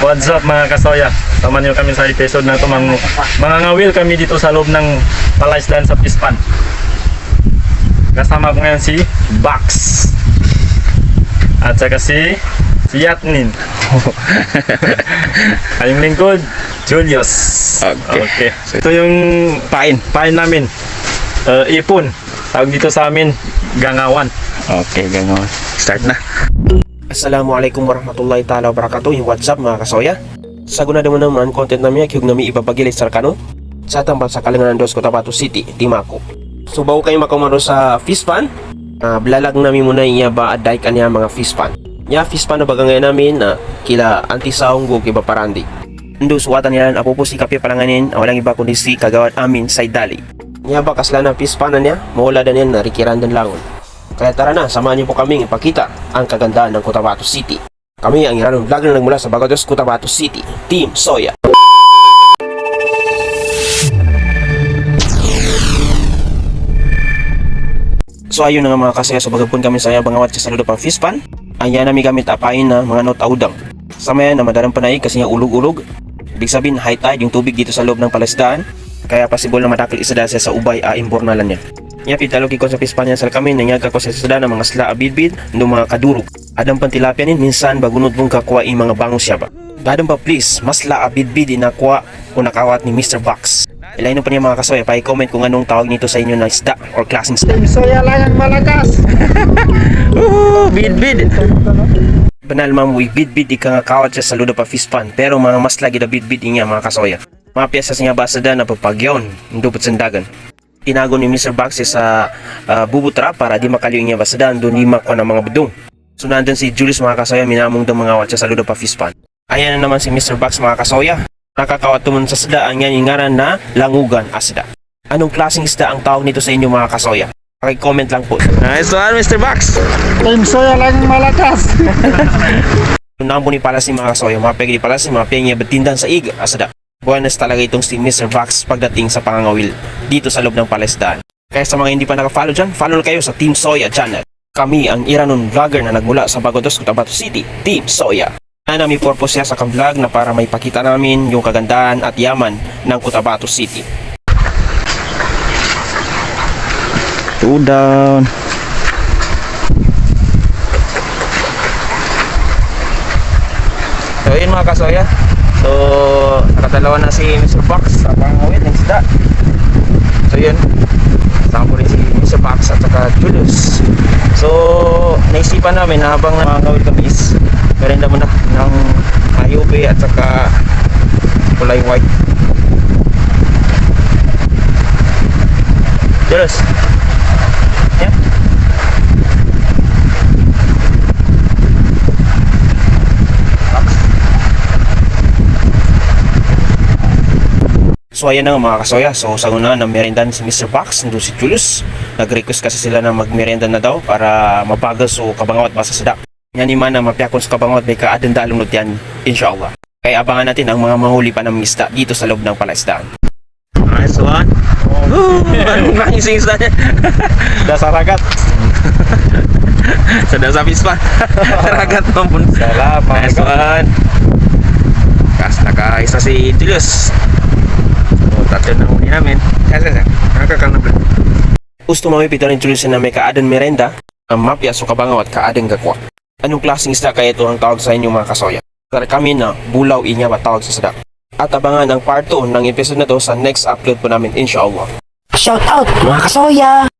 What's up mga kasoya? Tama niyo kami sa episode na ito. Mang, mga ngawil kami dito sa loob ng palaisdan sa Pispan. Kasama ko ngayon si Bax. At saka si Yatnin. Kayong lingkod, Julius. Okay. Ito yung pain. Pain namin. Uh, ipon. Tawag dito sa amin, gangawan. Okay, ganun. Start na. Assalamualaikum warahmatullahi taala wabarakatuh. Yung WhatsApp mga kasoya? Sa guna naman naman content namin Yung nami ipapagilit sa kano? Sa tambal sa kalinganan dos Cotabato City, Timako. So bago kayo makumaro sa fish pan uh, Blalag namin muna iya ba aday kanya mga fish pan. Ya fish pan na baga ngayon namin na Kila anti saunggo kiba parandi Ando suwatan niya apo po si kape palanganin Walang iba kundi si kagawad amin sa Dali Niya ba kasla ng fish pan na niya? Mawala na niya na rikiran dan langon kaya tara na, samahan niyo po kaming ipakita ang kagandahan ng Cotabato City. Kami ang iranong vlogger na nagmula sa Bagados, Cotabato City, Team Soya. So ayun na nga mga kasaya, so bagapon kami sa bangawat sa saludo pang fispan. Ayan namin gamit apain na mga not audang. Sa maya na madarang panay kasi nga ulog-ulog. Ibig sabihin high tide yung tubig dito sa loob ng palasdaan. Kaya possible na madakil isa dahil sa ubay a imbornalan niya. Nya pitalogi ko sa pispanya sa kami nanyaga ko sa sada ng mga sla abidbid no mga kadurog. Adam pang tilapia nin minsan bagunod mong kakuha yung mga bangos siya ba. Dadam pa please, mas la abidbid inakuha o nakawat ni Mr. Box. Ilayin pa niya mga kasoy, pa-comment kung anong tawag nito sa inyo na isda or klaseng isda. Soya lang ang malakas. Woo! Bid, bid! Banal ma'am, we bid-bid ika nga kawat siya sa ludo pa fispan, pero mga mas lagi na bid-bid niya mga kasoya. Mga piyesa sa nga basada na pagpagyon, ndupot sandagan. Tinago ni Mr. Box sa uh, bubutra para di makaliw niya basada, doon di makuha ng mga bedong. So nandun si Julius mga kasoya, minamong daw mga watcha sa ludo pa fispan. Ayan na naman si Mr. Box mga kasoya. Nakakawat tumun sa isda ang yan yung ngaran na langugan asda. Anong klaseng isda ang tawag nito sa inyo mga kasoya? Paki-comment lang po. Nice one, Mr. Box! Team Soya lang ang malakas. Nambuni pala si mga kasoyo, mga pegi pala si mga pengi betindan sa ig asada. Buenas talaga itong si Mr. Vax pagdating sa pangangawil dito sa loob ng palesdaan. Kaya sa mga hindi pa naka-follow dyan, follow na kayo sa Team Soya channel. Kami ang Iranon vlogger na nagmula sa Bagodos, Cotabato City, Team Soya. Na namin purpose siya sa vlog na para may pakita namin yung kagandahan at yaman ng Cotabato City. Two down. So yun mga kasoya. So nakadalawa na si Mr. Box sa pangawil ng isda. So yun. Kasama ko rin si Mr. Box at saka Julius. So naisipan namin na habang nakakawil kami is merenda muna ng mayube at saka kulay white. Julius. So ayan na nga mga kasoya. So sa una na merindan si Mr. Box, nandun si Julius. Nag-request kasi sila na magmerenda na daw para mabagal so kabangawat basa sa dak. Yan ni man na mapiyakon sa kabangawat may kaadang dalong yan, inshallah. Kaya abangan natin ang mga mahuli pa ng isda dito sa loob ng palaisdaan. Nice one. Woo! Anong klaseng isda niya? Dasa ragat. Sa dasa pispa. Ragat mampun. Salamat. Nice one. Kas nakaisa si Julius. Tatlo na huli namin. Kasi, nakakakang na Gusto mamipito rin Julius na may kaadang merenda, ang mapya so kabangawat kaadang gakwa. Anong klaseng isda kaya ito ang tawag sa inyo mga kasoya? Tara kami na bulaw inya ba tawag sa isda. At abangan ang part 2 ng episode na to sa next upload po namin inshallah. Shout out mga kasoya!